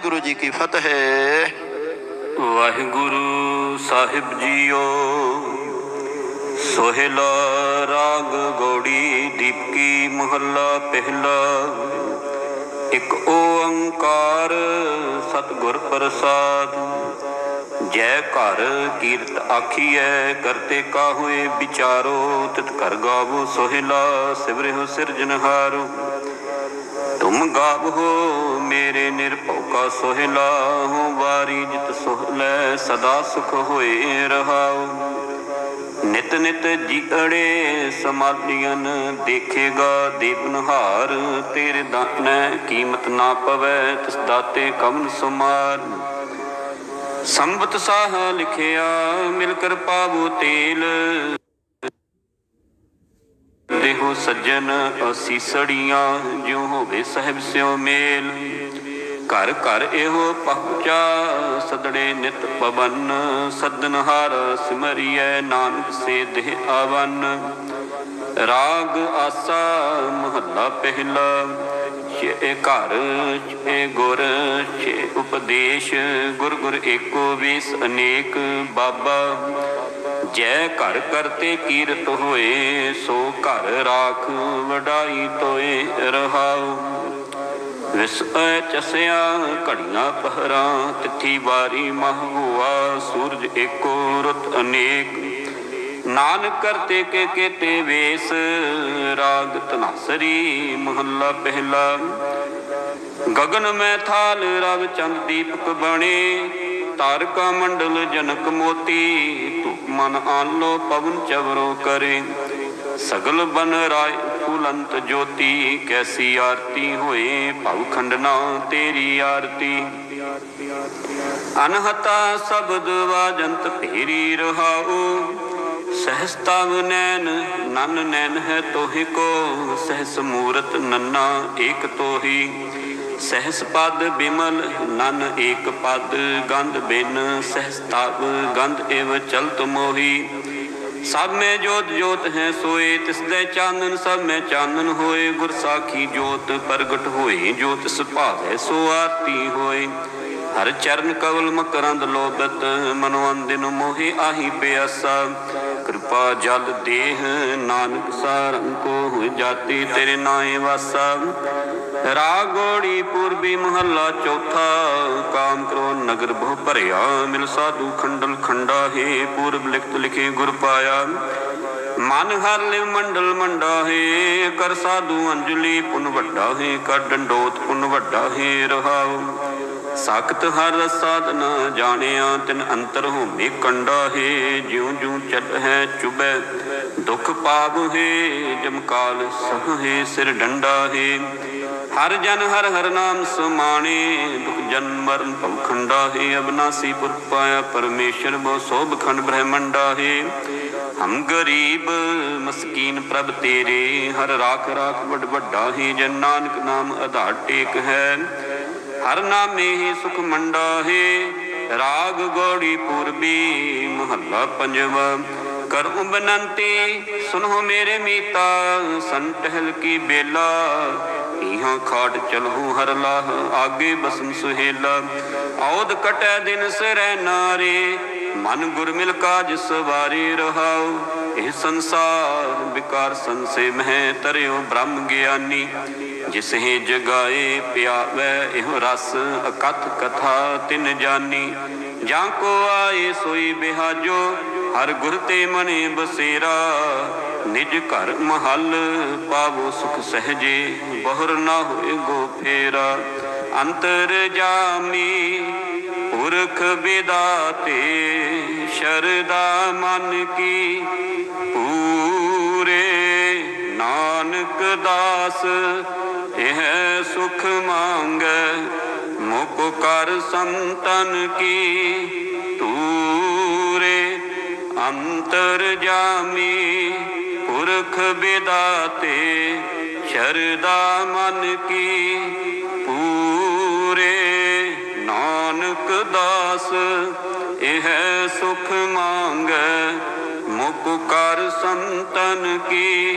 ਵਾਹਿਗੁਰੂ ਜੀ ਕੀ ਫਤਿਹ। ਵਾਹਿਗੁਰੂ ਸਾਹਿਬ JIO, Sohila ਰਾਗ ਗੋੜੀ ਦੀਪਕੀ ਮਹੱਲਾ ਪਹਿਲਾ। ਇੱਕ ਓੰਕਾਰ ਸਤਿਗੁਰ ਪ੍ਰਸਾਦ, ਜੈ ਘਰ ਕੀਰਤ ਆਖੀਐ ਕਰਤੇ ਕਾਹੋਏ ਵਿਚਾਰੋ, ਤਿਤ ਘਰ ਗਾਵੋ ਸੋਹਿਲਾ, ਸਿਵਰਿਹੁ ਸਿਰਜਨਹਾਰੋ ਤੁਮ ਗਾਵੋ ਮੇਰੇ ਨਿਰਭਉ ਕਾ ਸੋਹਿਲਾ ਹੂੰ ਵਾਰੀ ਜਿਤ ਸੋਹਲੇ ਸਦਾ ਸੁਖ ਹੋਏ ਰਹਾਉ। ਨਿਤ ਨਿਤ ਜੀੜੇ ਸਮਾਲੀਆਂ ਦੇਖੇਗਾ ਦੀਪਨਹਾਰ ਤੇਰੇ ਦਾਨੈ ਕੀਮਤ ਨਾ ਪਵੈ, ਤਿਸ ਦਾਤੇ ਕਵਨ ਸੁਮਾਰ। ਸੰਬਤ ਸਾਹ ਲਿਖਿਆ, ਮਿਲ ਕਰ ਪਾਵੋ ਤੇਲ। ਦੇਹੋ ਸੱਜਣ ਅਸੀਸੜੀਆਂ ਜਿਉ ਹੋਵੇ ਸਹਿਬ ਸਿਓ ਮੇਲ। ਘਰ ਘਰ ਇਹੋ ਪਹੁੰਚਾ ਸਦੜੇ ਨਿਤ ਪਵਨ ਸਦਨਹਾਰ ਸਿਮਰਿਐ ਨਾਨਕ ਸੇ ਦੇਹ ਆਵਨ। ਰਾਗ ਆਸਾ ਮਹੱਲਾ ਪਹਿਲਾ, ਛੇ ਘਰ, ਛੇ ਗੁਰ, ਛੇ ਉਪਦੇਸ਼, ਗੁਰ ਗੁਰ ਏਕੋ ਵੀਸ ਅਨੇਕ ਬਾਬਾ। ਜੈ ਘਰ ਕਰਤੇ ਕੀਰਤ ਹੋਏ, ਸੋ ਘਰ ਰਾਖ ਵਡਾਈ ਤੋਏ ਰਹਾਉ। ਵਿਸੈ ਚਸਿਆ ਘੜੀਆਂ ਪਹਰਾਂ, ਤਿੱਥੀ ਵਾਰੀ ਮਹੂਆ, ਸੂਰਜ ਏਕੋ ਰੁੱਤ ਅਨੇਕ। ਨਾਨਕ ਕਰਤੇ ਕੇ ਕੇਤੇ ਵੇਸ, ਰਾਗ ਤਨਾਸਰੀ ਮਹੱਲਾ ਪਹਿਲਾ। ਗਗਨ ਮੈਂ ਥਾਲ, ਰਵ ਚੰਦ ਦੀਪਕ ਬਣੇ। ਤਾਰਕਾ ਮੰਡਲ ਜਨਕ ਮੋਤੀ, ਧੂਪ ਮਨ ਆਨਲੋ ਪਵਨ ਚਵਰੋ ਕਰੇ। ਸਗਲ ਬਨ ਰਾਏ ਫੁਲੰਤ ਜੋਤੀ, ਕੈਸੀ ਆਰਤੀ ਹੋਏ ਭਵ ਖੰਡਨਾ ਤੇਰੀ ਆਰਤੀ। ਅਨਹਤਾ ਸ਼ਬਦ ਵਾਜੰਤ ਭੇਰੀ ਰਹਾਉ ਸਹਸ ਤਵ ਨੈਣ, ਨਨ ਨੈਣ ਹੈ ਤੋਹਿ ਕੋ, ਸਹਸ ਮੂਰਤ ਨੰਨਾ ਏਕ ਤੋਹੀ। ਸਹਸ ਪਦ ਬਿਮਲ, ਨਨ ਏਕ ਪਦ, ਗੰਧ ਬਿਨ, ਸਹਸ ਤਵ ਗੰਧ ਏਵ ਚਲਤ ਮੋਹੀ। ਸਭ ਮੈਂ ਜੋਤ ਜੋਤ ਹੈ ਸੋਏ, ਤਿਸ ਦੇ ਚਾਨਣ ਸਭ ਮੈਂ ਚਾਨਣ ਹੋਏ, ਗੁਰ ਸਾਖੀ ਜੋਤ ਪ੍ਰਗਟ ਹੋਏ, ਜੋਤ ਸੁਭਾਵੈ ਸੋ ਆਰਤੀ ਹੋਏ। ਹਰ ਚਰਨ ਕਵਲ ਮਕਰੰਦ ਲੋਬਤ ਮਨਵੰਦਿਨ ਮੋਹਿ ਆਹੀ ਪਿਆਸਾ। ਕਿਰਪਾ ਜਲ ਦੇਹ ਨਾਨਕ ਸਾਰੰ ਕੋ ਜਾਤੀ ਤੇਰੇ ਨਾਏ ਵਾਸਾ। ਰਾਗੋੜੀ ਪੂਰਬੀ ਮਹੱਲਾ ਚੌਥਾ। ਕਾਮ ਕਰੋ, ਨਗਰ ਬਹੁ ਭਰਿਆ। ਮਿਲ ਸਾਧੂ ਖੰਡਲ ਖੰਡਾ ਹੈ, ਪੂਰਬ ਲਿਖਤ ਲਿਖੇ ਗੁਰ ਪਾਇਆ। ਮਨ ਹਰ ਲਿਵ ਮੰਡਲ ਮੰਡਾ ਹੈ, ਕਰ ਸਾਧੂ ਅੰਜਲੀ ਪੁਨ ਵੱਡਾ ਹੈ, ਕਰ ਡੰਡੋਤ ਪੁਨ ਵੱਡਾ ਹੈ, ਰਹਾਉ। ਸਖ਼ਤ ਹਰ ਸਾਧਨਾ ਜਾਣਿਆ, ਤਿਨ ਅੰਤਰ ਹੋਮੀ ਕੰਡਾ ਹੈ ਜਿਉ ਜਿਉ ਚੱਲ ਹੈ ਚੁਬੈ। ਦੁਖ ਪਾਪ ਹੈ ਜਮਕਾਲ ਸਹ ਹੈ, ਸਿਰ ਡੰਡਾ ਹੈ। ਹਰ ਜਨ ਹਰ ਹਰ ਨਾਮ ਸਮਾਣੇ, ਦੁਖ ਜਨਮ ਮਰਨ ਭਵ ਹੈ। ਅਬਨਾਸੀ ਪੁਰ ਪਾਇਆ ਪਰਮੇਸ਼ਰ ਬੋ ਸੋਭ ਖੰਡ ਬ੍ਰਹਮੰਡਾ ਹੈ। ਹਮ ਗਰੀਬ ਮਸਕੀਨ ਪ੍ਰਭ ਤੇਰੇ, ਹਰ ਰਾਖ ਰਾਖ ਵੱਡ ਵੱਡਾ ਹੈ। ਜਨ ਨਾਨਕ ਨਾਮ ਆਧਾਰ ਟੇਕ ਹੈ। ਹਰ ਨਾਮੇ ਹੀ ਸੁਖ ਮੰਡਾ ਹੈ ਰਾਗ ਗੋੜੀ ਪੂਰਬੀ ਮਹੱਲਾ ਪੰਜਵਾ। ਕਰ ਬਨੰਤੀ ਸੁਨੋ ਮੇਰੇ ਮੀਤਾ ਸੰਟਹਿਲ ਕੀ ਬੇਲਾ ਇਹਾਂ ਖਾਟ ਚਲਹੂ ਹਰ ਲਾਹ, ਆਗੇ ਬਸਨ ਸੁਹੇਲਾ। ਔਦ ਕਟੈ ਦਿਨ ਸਰੈ ਨਾਰੇ, ਮਨ ਗੁਰ ਮਿਲ ਕਾਜ ਸਵਾਰੀ ਰਹਾਉ। ਇਹ ਸੰਸਾਰ ਵਿਕਾਰ ਸੰਸੇ ਮਹਿ ਤਰਿਓ ਬ੍ਰਹਮ ਗਿਆਨੀ। ਜਿਸ ਹੈ ਜਗਾਏ ਪਿਆਵੈ, ਇਹ ਰਸ ਅਕਥ ਕਥਾ ਤਿਨ ਜਾਨੀ। ਜਾਂ ਕੋ ਆਏ ਸੋਈ ਬਿਹਾਜੋ, ਹਰ ਗੁਰ ਤੇ ਮਨੇ ਬਸੇਰਾ। ਨਿਜ ਘਰ ਮਹਲ ਪਾਵੋ ਸੁਖ ਸਹਜੇ, ਬਹੁਰ ਨਾ ਹੋਏ ਗੋ ਫੇਰਾ। ਅੰਤਰ ਜਾਮੀ ਪੁਰਖ ਵਿਦਾਤੇ ਸ਼ਰਦਾ ਮਨ ਕੀ ਪੂਰੇ। ਨਾਨਕ ਦਾਸ ਇਹ ਸੁਖ ਮੰਗੈ ਮੁਖ ਕਰ ਸੰਤਨ ਕੀ। ਤੂਰੇ ਅੰਤਰ ਜਾਮੀ, ਪੁਰਖ ਵਿਦਾਤੇ ਸ਼ਰਦਾ ਮਨ ਕੀ। ਪੂਰੇ ਨਾਨਕ ਦਾਸ, ਇਹ ਸੁਖ ਮੰਗੈ ਮੁਖ ਕਰ ਸੰਤਨ ਕੀ।